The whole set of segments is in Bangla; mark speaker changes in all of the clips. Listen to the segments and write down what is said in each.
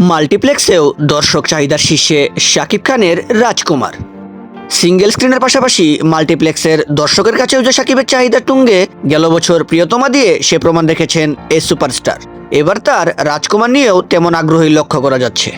Speaker 1: মাল্টিপ্লেক্সেও দর্শক চাহিদার শীর্ষে শাকিব খানের রাজকুমার। সিঙ্গেল স্ক্রিনের পাশাপাশি মাল্টিপ্লেক্সের দর্শকের কাছেও যে শাকিবের চাহিদা টুঙ্গে গেল বছর প্রিয়তমা দিয়ে সে প্রমাণ রেখেছেন এই সুপারস্টার। এবার তার রাজকুমার নিয়েও তেমন আগ্রহী লক্ষ্য করা যাচ্ছে।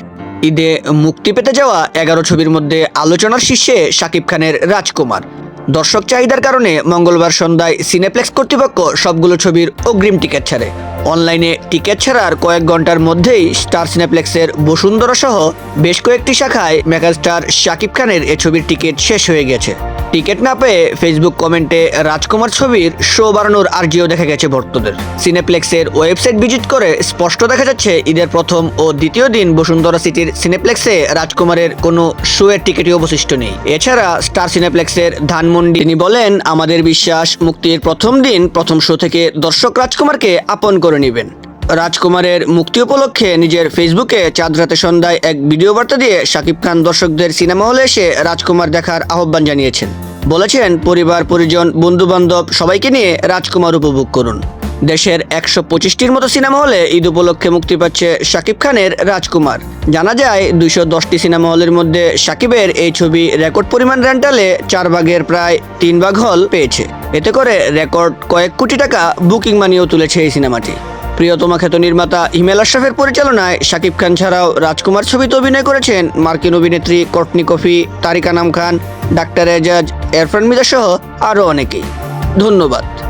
Speaker 1: ঈদে মুক্তি পেতে যাওয়া এগারো ছবির মধ্যে আলোচনার শীর্ষে শাকিব খানের রাজকুমার। দর্শক চাহিদার কারণে মঙ্গলবার সন্ধ্যায় সিনেপ্লেক্স কর্তৃপক্ষ সবগুলো ছবির অগ্রিম টিকিট ছাড়ে। অনলাইনে টিকিট ছাড়ার কয়েক ঘণ্টার মধ্যেই স্টার সিনেপ্লেক্সের বসুন্ধরা সহ বেশ কয়েকটি শাখায় মেগাস্টার শাকিব খানের এ ছবির টিকিট শেষ হয়ে গেছে। টিকিট না পেয়ে ফেসবুক কমেন্টে রাজকুমার ছবির শো বাড়ানোর আর্জিও দেখা গেছে ভক্তদের। সিনেপ্লেক্সের ওয়েবসাইট ভিজিট করে স্পষ্ট দেখা যাচ্ছে, ঈদের প্রথম ও দ্বিতীয় দিন বসুন্ধরা সিটির সিনেপ্লেক্সে রাজকুমারের কোনো শো এর টিকিটই অবশিষ্ট নেই। এছাড়া স্টার সিনেপ্লেক্সের ধানমন্ডি, তিনি বলেন, আমাদের বিশ্বাস, মুক্তির প্রথম দিন, প্রথম শো থেকে দর্শক রাজকুমারকে আপন করে নেবেন। রাজকুমারের মুক্তি উপলক্ষে নিজের ফেসবুকে চাঁদ রাতে সন্ধ্যায় এক ভিডিও বার্তা দিয়ে শাকিব খান দর্শকদের সিনেমা হলে এসে রাজকুমার দেখার আহ্বান জানিয়েছেন। বলেছেন, পরিবার, পরিজন বন্ধু বান্ধব সবাইকে নিয়ে রাজকুমার উপভোগ করুন। দেশের একশো পঁচিশটির মতো সিনেমা হলে ঈদ উপলক্ষে মুক্তি পাচ্ছে শাকিব খানের রাজকুমার। জানা যায়, দুইশো দশটি সিনেমা হলের মধ্যে শাকিবের এই ছবি রেকর্ড পরিমাণ রেন্টালে চার ভাগের প্রায় তিন ভাগ হল পেয়েছে। এতে করে রেকর্ড কয়েক কোটি টাকা বুকিং মানিয়েও তুলেছে এই সিনেমাটি। প্রিয়তমা খ্যাত নির্মাতা হিমেল আশরাফের পরিচালনায় শাকিব খান ছাড়াও রাজকুমার ছবিতে অভিনয় করেছেন মার্কিন অভিনেত্রী কটনি কফি, তারিকা নাম খান, ডাক্তার এজাজ, এরফান মিজা সহ আরও অনেকেই। ধন্যবাদ।